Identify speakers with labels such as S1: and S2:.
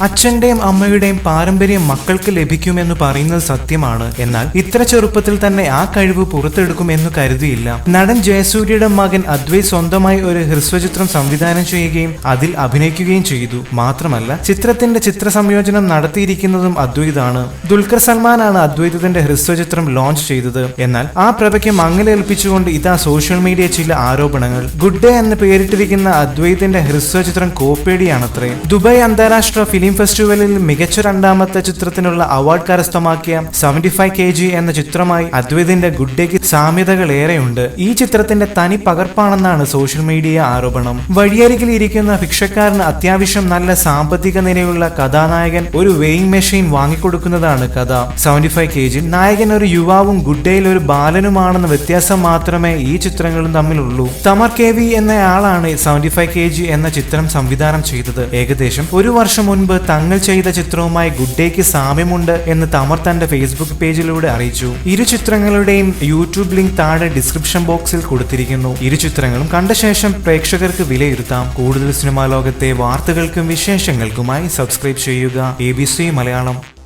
S1: അച്ഛന്റെയും അമ്മയുടെയും പാരമ്പര്യം മക്കൾക്ക് ലഭിക്കുമെന്ന് പറയുന്നത് സത്യമാണ്. എന്നാൽ ഇത്ര ചെറുപ്പത്തിൽ തന്നെ ആ കഴിവ് പുറത്തെടുക്കുമെന്ന് കരുതിയില്ല. നടൻ ജയസൂര്യയുടെ മകൻ അദ്വൈ സ്വന്തമായി ഒരു ഹ്രസ്വചിത്രം സംവിധാനം ചെയ്യുകയും അതിൽ അഭിനയിക്കുകയും ചെയ്തു. മാത്രമല്ല ചിത്രത്തിന്റെ ചിത്ര സംയോജനം നടത്തിയിരിക്കുന്നതും അദ്വൈതാണ്. ദുൽഖർ സൽമാനാണ് അദ്വൈതത്തിന്റെ ഹ്രസ്വചിത്രം ലോഞ്ച് ചെയ്തത്. എന്നാൽ ആ പ്രഭയ്ക്ക് മങ്ങലേൽപ്പിച്ചുകൊണ്ട് ഇതാ സോഷ്യൽ മീഡിയ ചില ആരോപണങ്ങൾ. ഗുഡ് ഡേ എന്ന് പേരിട്ടിരിക്കുന്ന അദ്വൈതിന്റെ ഹ്രസ്വചിത്രം കോപ്പേടിയാണത്രേ ദുബായ് അന്താരാഷ്ട്ര ഫിലിം ഫെസ്റ്റിവലിൽ മികച്ച രണ്ടാമത്തെ ചിത്രത്തിനുള്ള അവാർഡ് കരസ്ഥമാക്കിയ സെവന്റി ഫൈവ് കെ ജി എന്ന ചിത്രമായി അദ്വൈതിന്റെ ഗുഡ് ഡേക്ക് സാമ്യതകൾ ഏറെയുണ്ട് ഈ ചിത്രത്തിന്റെ തനി പകർപ്പാണെന്നാണ് സോഷ്യൽ മീഡിയ ആരോപണം. വഴിയരികിൽ ഇരിക്കുന്ന ഭിക്ഷക്കാരന് അത്യാവശ്യം നല്ല സാമ്പത്തിക നിലയുള്ള കഥാനായകൻ ഒരു വെയിങ് മെഷീൻ വാങ്ങിക്കൊടുക്കുന്നതാണ് കഥ. സെവന്റി ഫൈവ് കെ ജി നായകൻ ഒരു യുവാവും ഗുഡ് ഡേയിൽ ഒരു ബാലനുമാണെന്ന വ്യത്യാസം മാത്രമേ ഈ ചിത്രങ്ങളും തമ്മിലുള്ളൂ. തമർ കെ വി എന്നയാളാണ് സെവന്റി ഫൈവ് കെ ജി എന്ന ചിത്രം സംവിധാനം ചെയ്തത്. ഏകദേശം ഒരു വർഷം മുൻപ് തങ്ങൾ ചെയ്ത ചിത്രവുമായി ഗുഡ് ഡേക്ക് സാമ്യമുണ്ട് എന്ന് തമർ തന്റെ ഫേസ്ബുക്ക് പേജിലൂടെ അറിയിച്ചു. ഇരു ചിത്രങ്ങളുടെയും യൂട്യൂബ് ലിങ്ക് താഴെ ഡിസ്ക്രിപ്ഷൻ ബോക്സിൽ കൊടുത്തിരിക്കുന്നു. ഇരു ചിത്രങ്ങളും കണ്ട ശേഷം പ്രേക്ഷകർക്ക് വിലയിരുത്താം. കൂടുതൽ സിനിമാ ലോകത്തെ വാർത്തകൾക്കും വിശേഷങ്ങൾക്കുമായി സബ്സ്ക്രൈബ് ചെയ്യുക. എ മലയാളം.